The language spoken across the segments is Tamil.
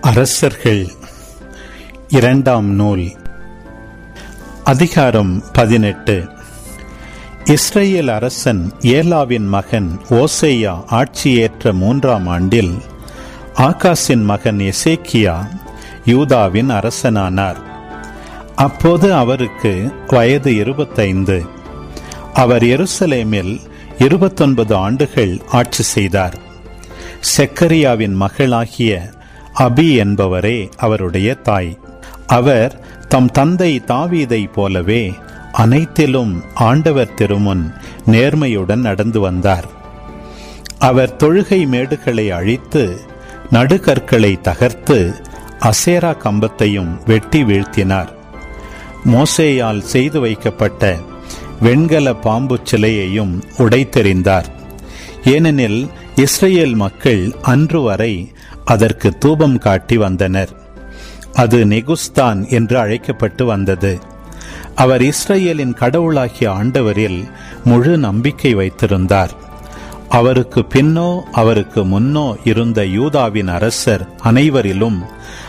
அரசர்கள். இரண்டாம் நூல். அதிகாரம் பதினெட்டு. இஸ்ரேல் அரசன் ஏலாவின் மகன் ஓசேயா ஆட்சியேற்ற மூன்றாம் ஆண்டில் ஆகாஷின் மகன் எசேக்கியா யூதாவின் அரசனானார். அப்போது அவருக்கு வயது இருபத்தைந்து. அவர் எருசலேமில் இருபத்தொன்பது ஆண்டுகள் ஆட்சி செய்தார். செக்கரியாவின் மகளாகிய அபி என்பவரே அவருடைய தாய். அவர் தம் தந்தை தாவீதை போலவே அனைத்திலும் ஆண்டவர் திருமுன் நேர்மையுடன் நடந்து வந்தார். அவர் தொழுகை மேடுகளை அழித்து நடுகற்களை தகர்த்து அசேரா கம்பத்தையும் வெட்டி வீழ்த்தினார். மோசேயால் செய்து வைக்கப்பட்ட வெண்கல பாம்பு சிலையையும் உடைத்தெறிந்தார். ஏனெனில் இஸ்ரேல் மக்கள் அன்று வரை அதற்கு தூபம் காட்டி வந்தனர். அது நெகுஸ்தான் என்று அழைக்கப்பட்டு வந்தது. அவர் இஸ்ரேலின் கடவுளாகிய ஆண்டவரில் முழு நம்பிக்கை வைத்திருந்தார். அவருக்கு பின்னோ அவருக்கு முன்னோ இருந்த யூதாவின் அரசர் அனைவரிலும்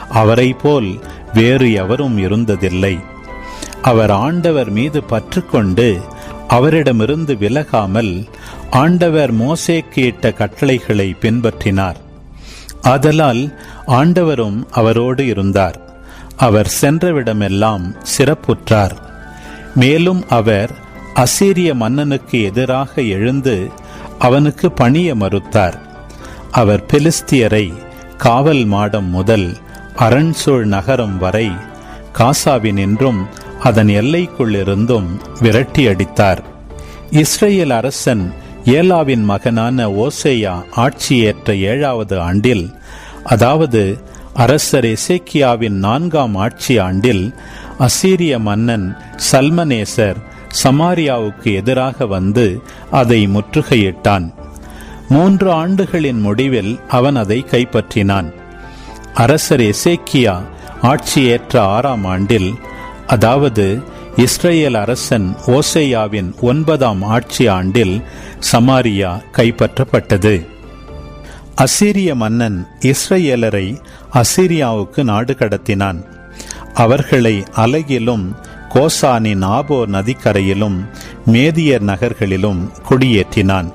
அவரை போல் வேறு எவரும் இருந்ததில்லை. அவர் ஆண்டவர் மீது பற்றுக்கொண்டு அவரிடமிருந்து விலகாமல் ஆண்டவர் மோசேக்கு இட்ட கட்டளைகளை பின்பற்றினார். ஆதலால் ஆண்டவரும் அவரோடு இருந்தார். அவர் சென்றவிடமெல்லாம் சிறப்புற்றார். மேலும் அவர் அசீரிய மன்னனுக்கு எதிராக எழுந்து அவனுக்கு பணிய மறுத்தார். அவர் பெலிஸ்தியரை காவல் மாடம் முதல் அரண்சூழ் நகரம் வரை காசாவினின்றும் அதன் எல்லைக்குள்ளிருந்தும் விரட்டியடித்தார். இஸ்ரேல் அரசன் ஏலாவின் மகனான ஓசேயா ஆட்சியேற்ற ஏழாவது ஆண்டில் அதாவது அரசர் எசேக்கியாவின் நான்காம் ஆட்சி ஆண்டில் அசீரிய மன்னன் சல்மனேசர் சமாரியாவுக்கு எதிராக வந்து அதை முற்றுகையிட்டான். மூன்று ஆண்டுகளின் முடிவில் அவன் அதை கைப்பற்றினான். அரசர் எசேக்கியா ஆட்சியேற்ற ஆறாம் ஆண்டில் அதாவது இஸ்ரேல் அரசன் ஓசேயாவின் ஒன்பதாம் ஆட்சி ஆண்டில் சமாரியா கைப்பற்றப்பட்டது. அசீரிய மன்னன் இஸ்ரேலரை அசீரியாவுக்கு நாடு கடத்தினான். அவர்களை அலகிலும் கோசானின் ஆபோ நதிக்கரையிலும் மேதியர் நகர்களிலும் குடியேற்றினான்.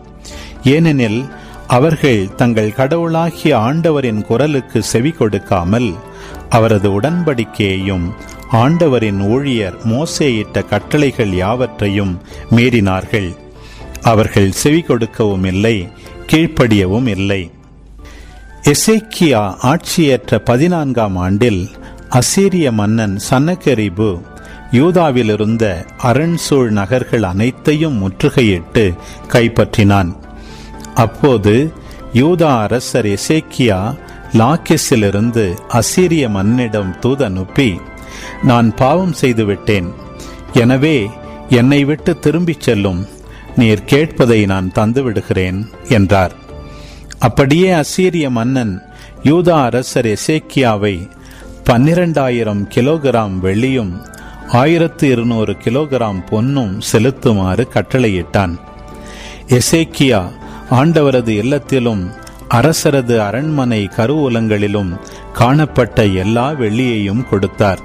ஏனெனில் அவர்கள் தங்கள் கடவுளாகிய ஆண்டவரின் குரலுக்கு செவி கொடுக்காமல் அவரது உடன்படிக்கையையும் ஆண்டவரின் ஊழியர் மோசேயிட்ட கட்டளைகள் யாவற்றையும் மீறினார்கள். அவர்கள் செவி கொடுக்கவும் இல்லை கீழ்ப்படியவும் இல்லை. எசேக்கியா ஆட்சியேற்ற பதினான்காம் ஆண்டில் அசீரிய மன்னன் சன்னகரிபு யூதாவிலிருந்த அரண்சூழ் நகர்கள் அனைத்தையும் முற்றுகையிட்டு கைப்பற்றினான். அப்போது யூதா அரசர் எசேக்கியா லாக்கிஸிலிருந்து அசீரிய மன்னிடம் தூதனுப்பி நான் பாவம் செய்துவிட்டேன். எனவே என்னை விட்டு திரும்பிச் செல்லும். நீர் கேட்பதை நான் தந்துவிடுகிறேன் என்றார். அப்படியே அசீரிய மன்னன் யூதா அரசர் எசேக்கியாவை பன்னிரண்டாயிரம் கிலோகிராம் வெள்ளியும் ஆயிரத்து இருநூறு கிலோகிராம் பொன்னும் செலுத்துமாறு கட்டளையிட்டான். எசேக்கியா ஆண்டவரது இல்லத்திலும் அரசரது அரண்மனை கருவூலங்களிலும் காணப்பட்ட எல்லா வெள்ளியையும் கொடுத்தார்.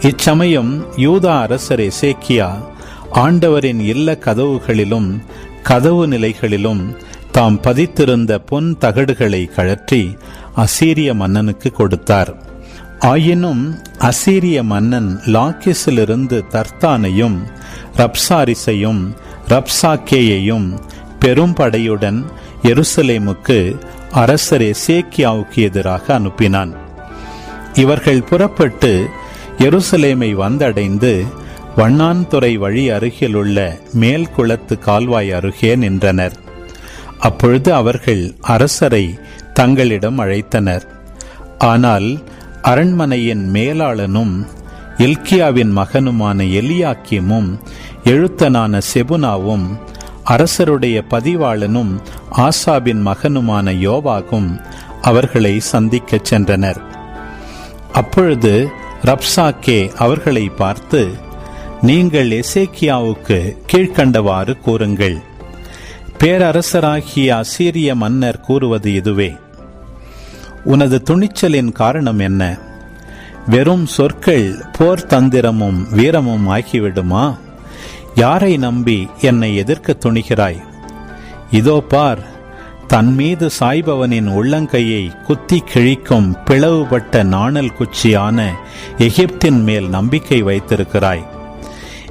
இச்சமயம் யூதா அரசர் எசேக்கியா ஆண்டவரின் இல்ல கதவுகளிலும் கதவு நிலைகளிலும் தாம் பதித்திருந்த பொன் தகடுகளை கழற்றி அசீரிய மன்னனுக்கு கொடுத்தார். ஆயினும் அசீரிய மன்னன் லாக்கிஸிலிருந்து தர்த்தானையும் ரப்சாரிசையும் ரப்சாக்கேயையும் பெரும் படையுடன் எருசலேமுக்கு அரசர் எசேக்கியாவுக்கு எதிராக அனுப்பினான். இவர்கள் புறப்பட்டு எருசலேமை வந்தடைந்து வண்ணான்துறை வழி அருகிலுள்ள மேல் குளத்து கால்வாய் அருகே நின்றனர். அப்பொழுது அவர்கள் அரசரை தங்களிடம் அழைத்தனர். ஆனால் அரண்மனையின் மேலாளனும் எல்கியாவின் மகனுமான எலியாக்கியமும் எழுத்தனான செபுனாவும் அரசருடைய பதிவாளனும் ஆசாபின் மகனுமான யோவாகும் அவர்களை சந்திக்கச் சென்றனர். அப்பொழுது ரப்சாக்கே அவர்களை பார்த்து நீங்கள் எசேக்கியாவுக்கு கீழ்கண்டவாறு கூறுங்கள். பேரரசராகிய அசீரிய மன்னர் கூறுவது இதுவே. உனது துணிச்சலின் காரணம் என்ன? வெறும் சொற்கள் போர் தந்திரமும் வீரமும் ஆகிவிடுமா? யாரை நம்பி என்னை எதிர்க்க துணிகிறாய்? இதோ பார் தன் மீது சாய்பவனின் உள்ளங்கையை குத்தி கிழிக்கும் பிளவுபட்ட நாணல் குச்சியான எகிப்தின் மேல் நம்பிக்கை வைத்திருக்கிறாய்.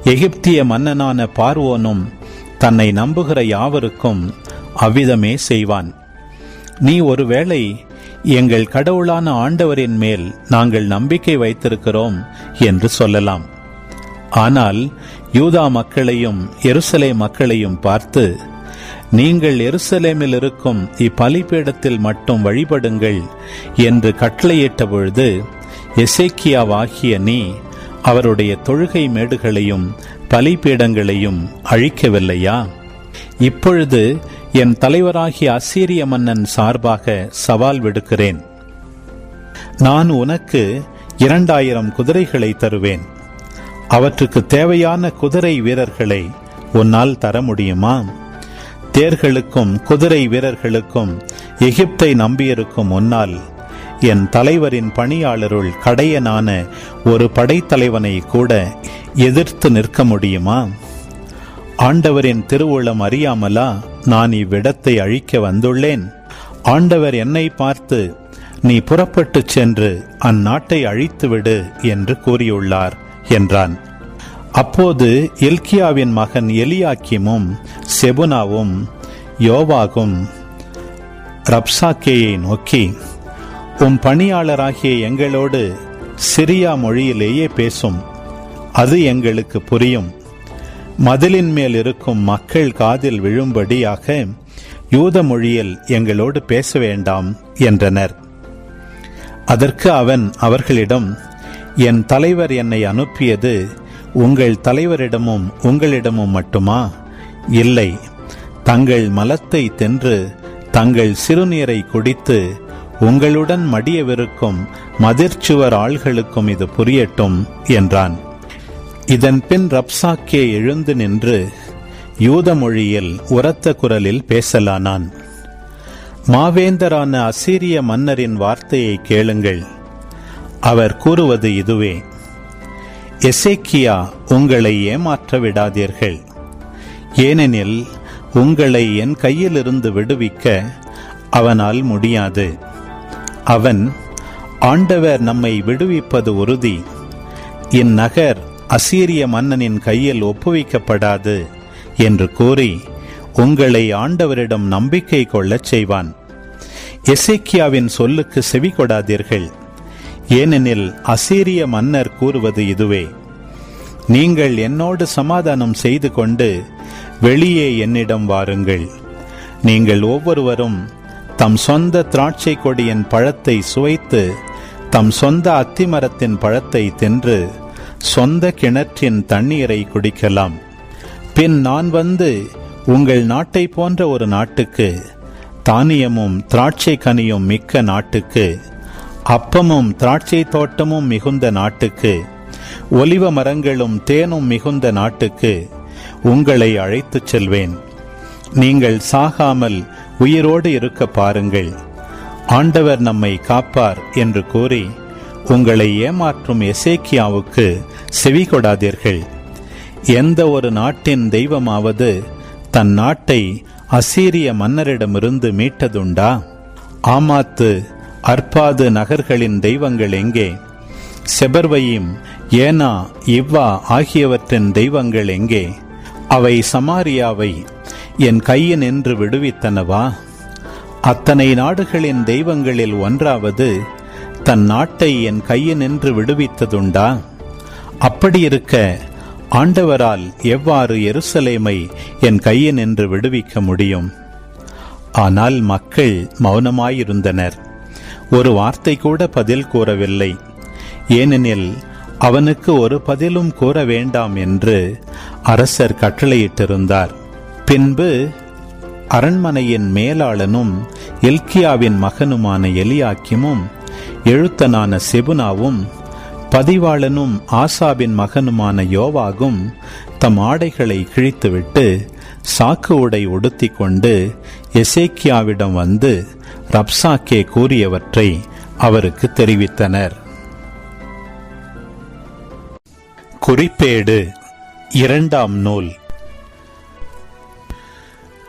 எகிப்திய மன்னனான பார்வோனும் தன்னை நம்புகிற யாவருக்கும் அவ்விதமே செய்வான். நீ ஒருவேளை எங்கள் கடவுளான ஆண்டவரின் மேல் நாங்கள் நம்பிக்கை வைத்திருக்கிறோம் என்று சொல்லலாம். ஆனால் யூதா மக்களையும் எருசலே மக்களையும் பார்த்து நீங்கள் எருசலேமில் இருக்கும் இப்பலிபீடத்தில் மட்டும் வழிபடுங்கள் என்று கட்டளையிட்ட பொழுது எசேக்கியாவாகிய நீ அவருடைய தொழுகை மேடுகளையும் பலிபீடங்களையும் அழிக்கவில்லையா? இப்பொழுது என் தலைவராகிய அசீரிய மன்னன் சார்பாக சவால் விடுக்கிறேன். நான் உனக்கு இரண்டாயிரம் குதிரைகளை தருவேன். அவற்றுக்கு தேவையான குதிரை வீரர்களை உன்னால் தர முடியுமா? தேர்களுக்கும் குதிரை வீரர்களுக்கும் எகிப்தை நம்பியிருக்கும் முன்னால் என் தலைவரின் பணியாளருள் கடையனான ஒரு படைத்தலைவனை கூட எதிர்த்து நிற்க முடியுமா? ஆண்டவரின் திருவுளம் அறியாமலா நான் இவ்விடத்தை அழிக்க வந்துள்ளேன்? ஆண்டவர் என்னை பார்த்து நீ புறப்பட்டுச் சென்று அந்நாட்டை அழித்துவிடு என்று கூறியுள்ளார் என்றான். அப்போது எல்கியாவின் மகன் எலியாக்கிமும் செபுனாவும் யோவாகும் ரப்சாக்கேயை நோக்கி உம் பணியாளராகிய எங்களோடு சிரியா மொழியிலேயே பேசும். அது எங்களுக்கு புரியும். மதிலின் மேல் இருக்கும் மக்கள் காதில் விழும்படியாக யூத மொழியில் எங்களோடு பேச வேண்டாம் என்றனர். அதற்கு அவன் அவர்களிடம் என் தலைவர் என்னை அனுப்பியது உங்கள் தலைவரிடமும் உங்களிடமும் மட்டுமா? இல்லை. தங்கள் மலத்தை தென்று தங்கள் சிறுநீரை குடித்து உங்களுடன் மடியவிருக்கும் மதிர்ச்சுவர் ஆள்களுக்கும் இது புரியட்டும் என்றான். இதன் பின் ரப்சாக்கே எழுந்து நின்று யூத மொழியில் உரத்த குரலில் பேசலானான். மாவேந்தரான அசீரிய மன்னரின் வார்த்தையை கேளுங்கள். அவர் கூறுவது இதுவே. எசேக்கியா உங்களை ஏமாற்ற விடாதீர்கள். ஏனெனில் உங்களை என் கையிலிருந்து விடுவிக்க அவனால் முடியாது. அவன் ஆண்டவர் நம்மை விடுவிப்பது உறுதி. இந்நகர் அசீரிய மன்னனின் கையில் ஒப்புவிக்கப்படாது என்று கூறி உங்களை ஆண்டவரிடம் நம்பிக்கை கொள்ளச் செய்வான். எசேக்கியாவின் சொல்லுக்கு செவி கொடாதீர்கள் ஏனெனில் அசீரிய மன்னர் கூறுவது இதுவே. நீங்கள் என்னோடு சமாதானம் செய்து கொண்டு வெளியே என்னிடம் வாருங்கள். நீங்கள் ஒவ்வொருவரும் தம் சொந்த திராட்சை கொடியின் பழத்தை சுவைத்து தம் சொந்த அத்திமரத்தின் பழத்தை தின்று சொந்த கிணற்றின் தண்ணீரை குடிக்கலாம். பின் நான் வந்து உங்கள் நாட்டை போன்ற ஒரு நாட்டுக்கு தானியமும் திராட்சை கனியும் மிக்க நாட்டுக்கு அப்பமும் திராட்சை தோட்டமும் மிகுந்த நாட்டுக்கு ஒலிவ மரங்களும் தேனும் மிகுந்த நாட்டுக்கு உங்களை அழைத்துச் செல்வேன். நீங்கள் சாகாமல் உயிரோடு இருக்க பாருங்கள். ஆண்டவர் நம்மை காப்பார் என்று கூறி உங்களை ஏமாற்றும் எசேக்கியாவுக்கு செவி கொடாதீர்கள். எந்த ஒரு நாட்டின் தெய்வமாவது தன் நாட்டை அசீரிய மன்னரிடமிருந்து மீட்டதுண்டா? ஆமாத்து அற்பாது நகர்களின் தெய்வங்கள் எங்கே? செபர்வையும் ஏனா இவ்வா ஆகியவற்றின் தெய்வங்கள் எங்கே? அவை சமாரியாவை என் கையினின்று விடுவித்தனவா? அத்தனை நாடுகளின் தெய்வங்களில் ஒன்றாவது தன் நாட்டை என் கையினின்று விடுவித்ததுண்டா? அப்படியிருக்க ஆண்டவரால் எவ்வாறு எருசலேமை என் கையினின்று விடுவிக்க முடியும்? ஆனால் மக்கள் மௌனமாயிருந்தனர். ஒரு வார்த்தை கூட பதில் கூறவில்லை. ஏனெனில் அவனுக்கு ஒரு பதிலும் கூற வேண்டாம் என்று அரசர் கட்டளையிட்டிருந்தார். பின்பு அரண்மனையின் மேலாளனும் எல்கியாவின் மகனுமான எலியாக்கிமும் எழுத்தனான செபுனாவும் பதிவாளனும் ஆசாபின் மகனுமான யோவாகும் தம் ஆடைகளை கிழித்துவிட்டு சாக்கு உடை உடுத்தி கொண்டு எசேக்கியாவிடம் வந்து ரப்சாக்கே கூறியவற்றை அவருக்கு தெரிவித்தனர். குறிப்பேடு இரண்டாம் நூல்.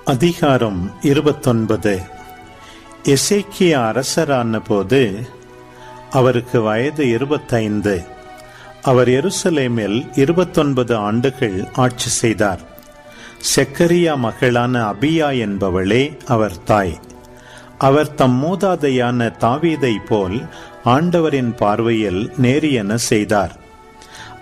அதிகாரம் இருபத்தொன்பது. எசேக்கிய அரசரான போது அவருக்கு வயது இருபத்தைந்து. அவர் எருசலேமில் இருபத்தொன்பது ஆண்டுகள் ஆட்சி செய்தார். செக்கரியா மகளான அபியா என்பவளே அவர் தாய். அவர் தம் மூதாதையான தாவீதை போல் ஆண்டவரின் பார்வையில் நேரியன செய்தார்.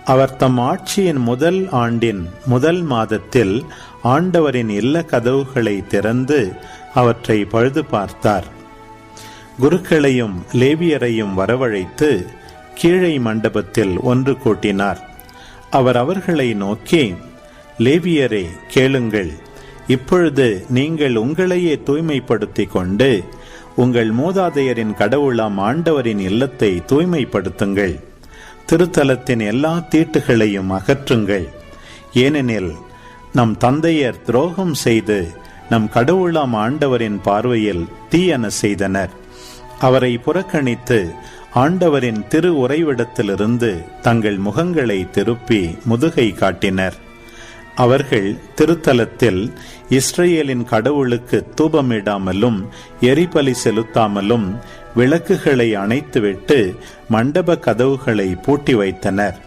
அவர் தம் ஆட்சியின் முதல் ஆண்டின் முதல் மாதத்தில் ஆண்டவரின் இல்ல கதவுகளை திறந்து அவற்றை பழுது பார்த்தார். குருக்களையும் லேவியரையும் வரவழைத்து கீழை மண்டபத்தில் ஒன்று கூட்டினார். அவர் அவர்களை நோக்கி லேவியரே கேளுங்கள். இப்பொழுது நீங்கள் உங்களையே தூய்மைப்படுத்திக் கொண்டு உங்கள் மூதாதையரின் கடவுளாம் ஆண்டவரின் இல்லத்தை தூய்மைப்படுத்துங்கள். திருத்தலத்தின் எல்லா தீட்டுகளையும் அகற்றுங்கள். ஏனெனில் நம் தந்தையர் துரோகம் செய்து நம் கடவுளாம் ஆண்டவரின் பார்வையில் தீயன செய்தனர். அவரை புறக்கணித்து ஆண்டவரின் திரு உறைவிடத்திலிருந்து தங்கள் முகங்களை திருப்பி முதுகை காட்டினர். அவர்கள் திருத்தலத்தில் இஸ்ரேலின் கடவுளுக்கு தூபமிடாமலும் எரிபலி செலுத்தாமலும் விளக்குகளை அணைத்துவிட்டு மண்டப கதவுகளை பூட்டி வைத்தனர்.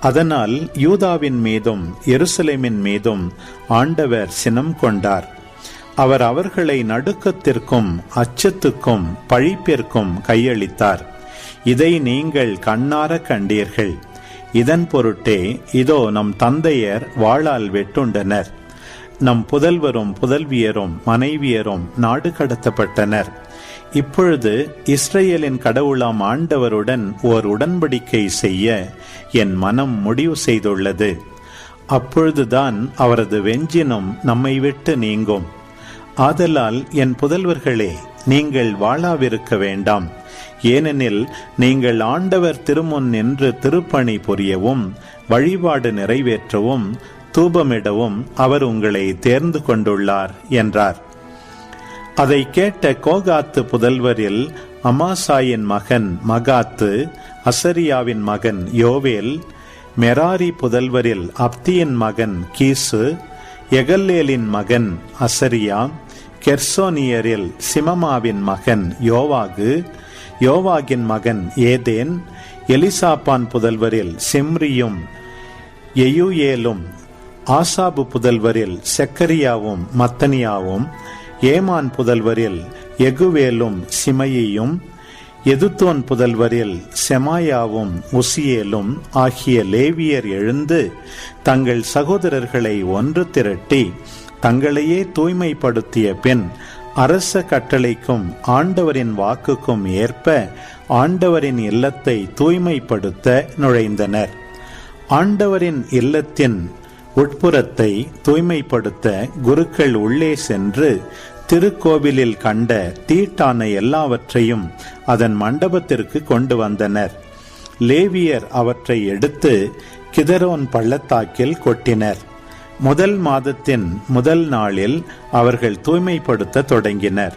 அதனால் யூதாவின் மீதும் எருசலேமின் மீதும் ஆண்டவர் சினம் கொண்டார். அவர் அவர்களை நடுக்கத்திற்கும் அச்சத்துக்கும் பழிப்பிற்கும் கையளித்தார். இதை நீங்கள் கண்ணார கண்டீர்கள். இதன் பொருட்டே இதோ நம் தந்தையர் வாளால் வெட்டுண்டனர். நம் புதல்வரும் புதல்வியரும் மனைவியரும் நாடு கடத்தப்பட்டனர். இப்பொழுது இஸ்ரேலின் கடவுளாம் ஆண்டவருடன் ஓர் உடன்படிக்கை செய்ய என் மனம் முடிவு செய்துள்ளது. அப்பொழுதுதான் அவரது வெஞ்சினம் நம்மை விட்டு நீங்கும். ஆதலால் என் புதல்வர்களே நீங்கள் வாழாவிருக்க வேண்டாம். ஏனெனில் நீங்கள் ஆண்டவர் திருமுன் நின்று திருப்பணி புரியவும் வழிபாடு நிறைவேற்றவும் தூபமிடவும் அவர் உங்களை தேர்ந்து கொண்டுள்ளார் என்றார். அதை கேட்ட கோகாத்து புதல்வரில் அமாசாயின் மகன் மகாத்து அசரியாவின் மகன் யோவேல் மெராரி புதல்வரில் அப்தியின் மகன் கீசு எகல்லேலின் மகன் அசரியா கெர்சோனியரில் சிமமாவின் மகன் யோவாகு யோவாகின் மகன் ஏதேன் எலிசாப்பான் புதல்வரில் சிம்ரியும் எயுயேலும் ஆசாபு புதல்வரில் செக்கரியாவும் மத்தனியாவும் ஏமான் புதல்வரில் எகுவேலும் சிமையையும் எதுத்தோன் புதல்வரில் செமாயாவும் உசியேலும் ஆகிய லேவியர் எழுந்து தங்கள் சகோதரர்களை ஒன்று திரட்டி தங்களையே தூய்மைப்படுத்திய பின் அரச கட்டளைக்கும் ஆண்டவரின் வாக்குக்கும் ஏற்ப ஆண்டவரின் இல்லத்தை தூய்மைப்படுத்த நுழைந்தனர். ஆண்டவரின் இல்லத்தின் உட்புறத்தை தூய்மைப்படுத்த குருக்கள் உள்ளே சென்று திருக்கோவிலில் கண்ட தீட்டான எல்லாவற்றையும் அதன் மண்டபத்திற்கு கொண்டு வந்தனர். லேவியர் அவற்றை எடுத்து கிதரோன் பள்ளத்தாக்கில் கொட்டினர். முதல் மாதத்தின் முதல் நாளில் அவர்கள் தூய்மைப்படுத்த தொடங்கினர்.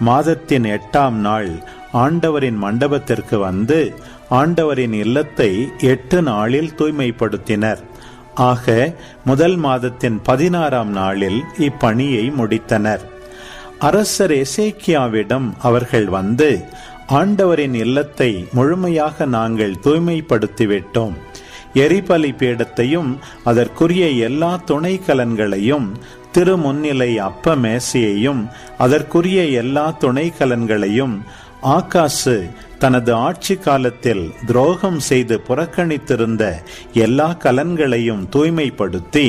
மாதத்தின் எட்டாம் நாள் ஆண்டவரின் மண்டபத்திற்கு வந்து ஆண்டவரின் இல்லத்தை எட்டு நாளில் தூய்மைப்படுத்தினர். ஆக முதல் மாதத்தின் பதினாறாம் நாளில் இப்பணியை முடித்தனர். அரசர் எசேக்கியாவிடம் அவர்கள் வந்து ஆண்டவரின் இல்லத்தை முழுமையாக நாங்கள் தூய்மைப்படுத்திவிட்டோம். எரிபலி பீடத்தையும் அதற்குரிய எல்லா துணை கலன்களையும் திருமுன்னிலை அப்ப மேசையையும் அதற்குரிய எல்லா துணை கலன்களையும் ஆகாசு தனது ஆட்சி காலத்தில் துரோகம் செய்து புறக்கணித்திருந்த எல்லா கலன்களையும் தூய்மைப்படுத்தி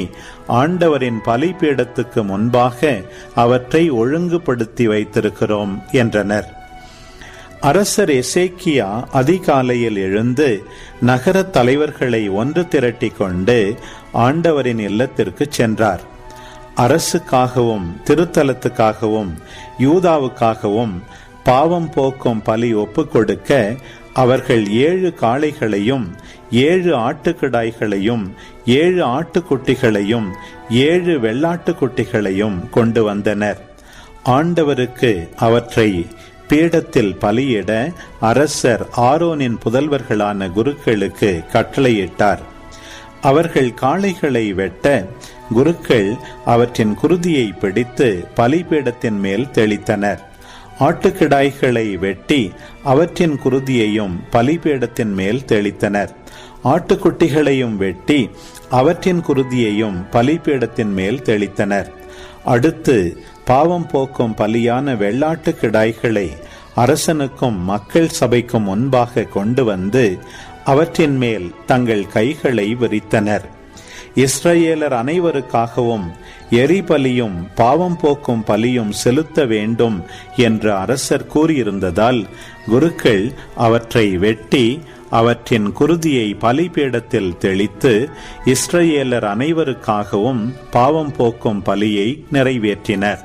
ஆண்டவரின் பலிபீடத்துக்கு முன்பாக அவற்றை ஒழுங்குபடுத்தி வைத்திருக்கிறோம் என்றனர். அரசர் எசேக்கியா அதிகாலையில் எழுந்து நகர தலைவர்களை ஒன்று திரட்டி கொண்டு ஆண்டவரின் இல்லத்திற்கு சென்றார். அரசுக்காகவும் திருத்தலத்துக்காகவும் யூதாவுக்காகவும் பாவம் போக்கும் பலி ஒப்பு கொடுக்க அவர்கள் ஏழு காளைகளையும் ஏழு ஆட்டுக்கிடாய்களையும் ஏழு ஆட்டுக்குட்டிகளையும் ஏழு வெள்ளாட்டுக்குட்டிகளையும் கொண்டு வந்தனர். ஆண்டவருக்கு அவற்றை பீடத்தில் பலியிட அரசர் ஆரோனின் புதல்வர்களான குருக்களுக்கு கட்டளையிட்டார். அவர்கள் காளைகளை வெட்ட குருக்கள் அவற்றின் குருதியை பிடித்து பலிபீடத்தின் மேல் தெளித்தனர். ஆட்டுக்கிடாய்களை வெட்டி அவற்றின் குருதியையும் பலிபீடத்தின் மேல் தெளித்தனர். ஆட்டுக்குட்டிகளையும் வெட்டி அவற்றின் குருதியையும் பலிபீடத்தின் மேல் தெளித்தனர். அடுத்து பாவம் போக்கும் பலியான வெள்ளாட்டு கிடாய்களை அரசனுக்கும் மக்கள் சபைக்கும் முன்பாக கொண்டு வந்து அவற்றின் மேல் தங்கள் கைகளை விரித்தனர். இஸ்ரேலர் அனைவருக்காகவும் எரிபலியும் பாவம் போக்கும் பலியும் செலுத்த வேண்டும் என்று அரசர் கூறியிருந்ததால் குருக்கள் அவற்றை வெட்டி அவற்றின் குருதியை பலிபீடத்தில் தெளித்து இஸ்ரேலர் அனைவருக்காகவும் பாவம் போக்கும் பலியை நிறைவேற்றினர்.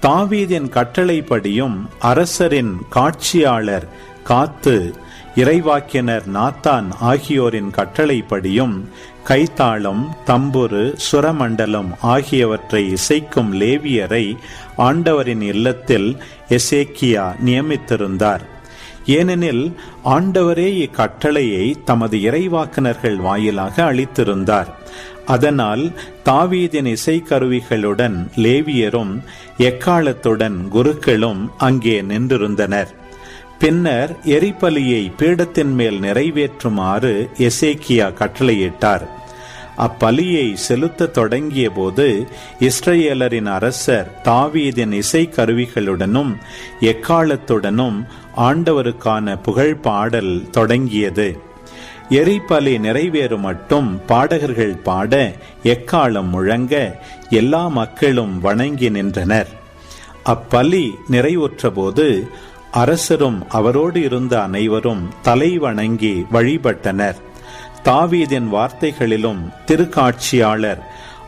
தாவீதின் கட்டளைப்படியும் அரசரின் காட்சியாளர் காத்து இறைவாக்கினர் நாத்தான் ஆகியோரின் கட்டளைப்படியும் கைத்தாளம் தம்புரு சுரமண்டலம் ஆகியவற்றை இசைக்கும் லேவியரை ஆண்டவரின் இல்லத்தில் எசேக்கியா நியமித்திருந்தார். ஏனெனில் ஆண்டவரே இக்கட்டளையை தமது இறைவாக்கினர்கள் வாயிலாக அளித்திருந்தார். அதனால் தாவீதின் இசைக்கருவிகளுடன் லேவியரும் எக்காலத்துடன் குருக்களும் அங்கே நின்றிருந்தனர். பின்னர் எரிபலியை பீடத்தின் மேல் நிறைவேற்றுமாறு எசேக்கியா கட்டளையிட்டார். அப்பலியை செலுத்த தொடங்கிய போது இஸ்ரேலரின் அரசர் தாவீதின் இசைக்கருவிகளுடனும் எக்காலத்துடனும் ஆண்டவருக்கான புகழ் பாடல் தொடங்கியது. எரிபலி நிறைவேறும் மட்டும் பாடகர்கள் பாட எக்காலம் முழங்க எல்லா மக்களும் வணங்கி நின்றனர். அப்பலி நிறைவுற்றபோது அரசரும் அவரோடு இருந்த அனைவரும் தலை வணங்கி வழிபட்டனர். தாவீதின் வார்த்தைகளிலும் திருக்காட்சியாளர்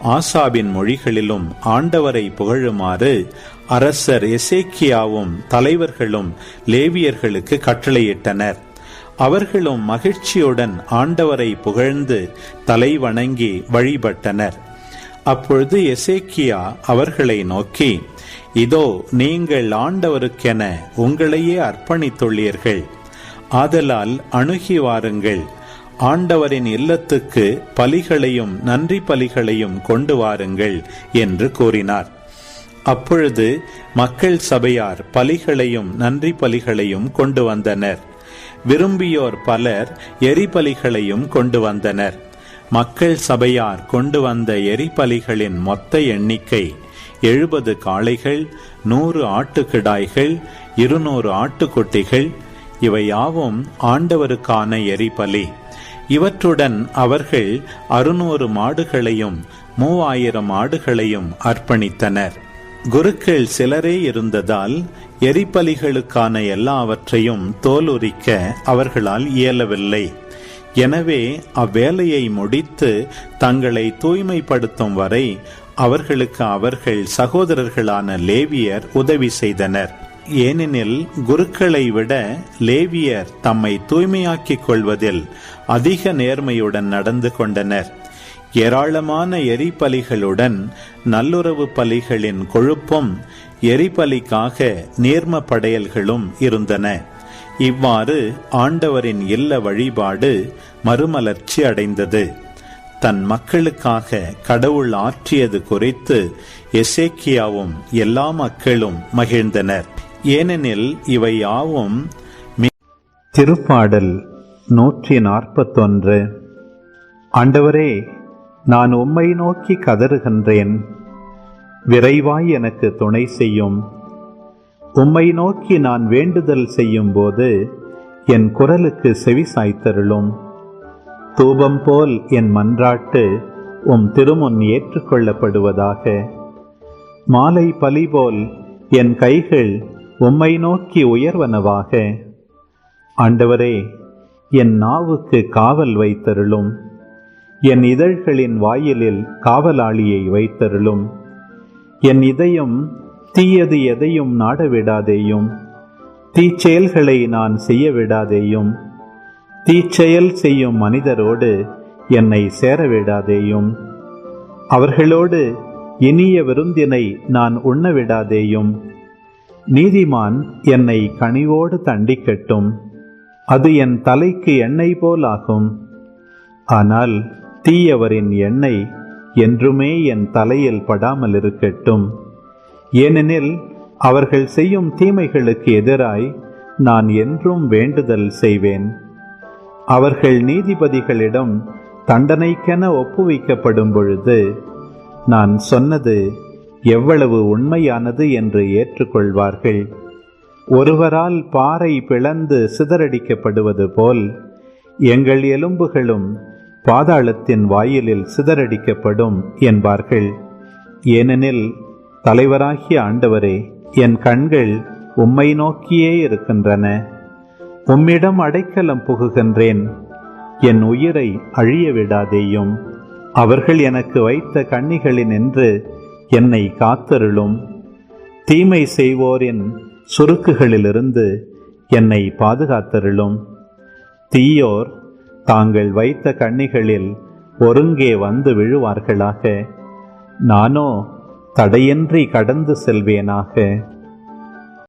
ஆசாபின் மொழிகளிலும் ஆண்டவரை புகழுமாறு அரசர் எசேக்கியாவும் தலைவர்களும் லேவியர்களுக்கு கட்டளையிட்டனர். அவர்களும் மகிழ்ச்சியுடன் ஆண்டவரை புகழ்ந்து தலை வணங்கி வழிபட்டனர். அப்பொழுது எசேக்கியா அவர்களை நோக்கி இதோ நீங்கள் ஆண்டவருக்கென உங்களையே அர்ப்பணித்துள்ளீர்கள். ஆதலால் அணுகி வாருங்கள். ஆண்டவரின் இல்லத்துக்கு பலிகளையும் நன்றி பலிகளையும் கொண்டு வாருங்கள் என்று கூறினார். அப்பொழுது மக்கள் சபையார் பலிகளையும் நன்றி பலிகளையும் கொண்டு வந்தனர். விரும்பியோர் பலர் எரிபலிகளையும் கொண்டு வந்தனர். மக்கள் சபையார் கொண்டு வந்த எரிபலிகளின் மொத்த எண்ணிக்கை எழுபது காளைகள் நூறு ஆட்டுக்கிடாய்கள் இருநூறு ஆட்டுக்குட்டிகள் இவையாவும் ஆண்டவருக்கான எரிபலி இவற்றுடன் அவர்கள் அறுநூறு மாடுகளையும் மூவாயிரம் ஆடுகளையும் அர்ப்பணித்தனர். குருக்கள் சிலரே இருந்ததால் எரிபலிகளுக்கான எல்லாவற்றையும் தோலுரிக்க அவர்களால் இயலவில்லை. எனவே அவ்வேலையை முடித்து தங்களை தூய்மைப்படுத்தும் வரை அவர்களுக்கு அவர்கள் சகோதரர்களான லேவியர் உதவி செய்தனர். ஏனெனில் குருக்களை விட லேவியர் தம்மை தூய்மையாக்கிக் கொள்வதில் அதிக நேர்மையுடன் நடந்து கொண்டனர். ஏராளமான எரிபலிகளுடன் நல்லுறவு பலிகளின் கொழுப்பும் எரிபலிக்காக நேர்ம படையல்களும் இருந்தன. இவ்வாறு ஆண்டவரின் இல்ல வழிபாடு மறுமலர்ச்சி அடைந்தது. தன் மக்களுக்காக கடவுள் ஆற்றியது குறித்து எசேக்கியாவும் எல்லா மக்களும் மகிழ்ந்தனர். ஏனெனில் இவை யாவும் திருப்பாடல் நூற்றி நாற்பத்தொன்று. ஆண்டவரே நான் உம்மை நோக்கி கதறுகின்றேன். விரைவாய் எனக்கு துணை செய்யும். உம்மை நோக்கி நான் வேண்டுதல் செய்யும் போது என் குரலுக்கு செவி சாய்த்தருளும் தூபம் போல் என் மன்றாட்டு உம் திருமுன் ஏற்றுக்கொள்ளப்படுவதாக. மாலை பலி போல் என் கைகள் உம்மை நோக்கி உயர்வனவாக. ஆண்டவரே என் நாவுக்கு காவல் வைத்தருளும். என் இதழ்களின் வாயிலில் காவலாளியை வைத்தருளும். என் இதயம் தீயது எதையும் நாடவிடாதேயும். தீச்செயல்களை நான் செய்ய விடாதேயும் தீச்செயல் செய்யும் மனிதரோடு என்னை சேரவிடாதேயும். அவர்களோடு இனிய விருந்தினை நான் உண்ணவிடாதேயும். நீதிமான் என்னை கனிவோடு தண்டிக்கட்டும். அது என் தலைக்கு எண்ணெய் போலாகும். ஆனால் தீயவரின் எண்ணெய் என்றுமே என் தலையில் படாமல் இருக்கட்டும் ஏனெனில் அவர்கள் செய்யும் தீமைகளுக்கு எதிராய் நான் என்றும் வேண்டுதல் செய்வேன். அவர்கள் நீதிபதிகளிடம் தண்டனைக்கென ஒப்புவிக்கப்படும் பொழுது நான் சொன்னது எவ்வளவு உண்மையானது என்று ஏற்றுக்கொள்வார்கள். ஒருவரால் பாறை பிளந்து சிதறடிக்கப்படுவது போல் எங்கள் எலும்புகளும் பாதாளத்தின் வாயிலில் சிதறடிக்கப்படும் என்பார்கள். ஏனெனில் தலைவராகிய ஆண்டவரே என் கண்கள் உம்மை நோக்கியே இருக்கின்றன. உம்மிடம் அடைக்கலம் புகுகின்றேன். என் உயிரை அழிய விடாதேயும். அவர்கள் எனக்கு வைத்த கண்ணிகளினின்று என்னை காத்தருளும். தீமை செய்வோரின் சுருக்குகளிலிருந்து என்னை பாதுகாத்தருளும். தீயோர் தாங்கள் வைத்த கண்ணிகளில் ஒருங்கே வந்து விழுவார்களாக. நானோ தடையின்றி கடந்து செல்வேனாக.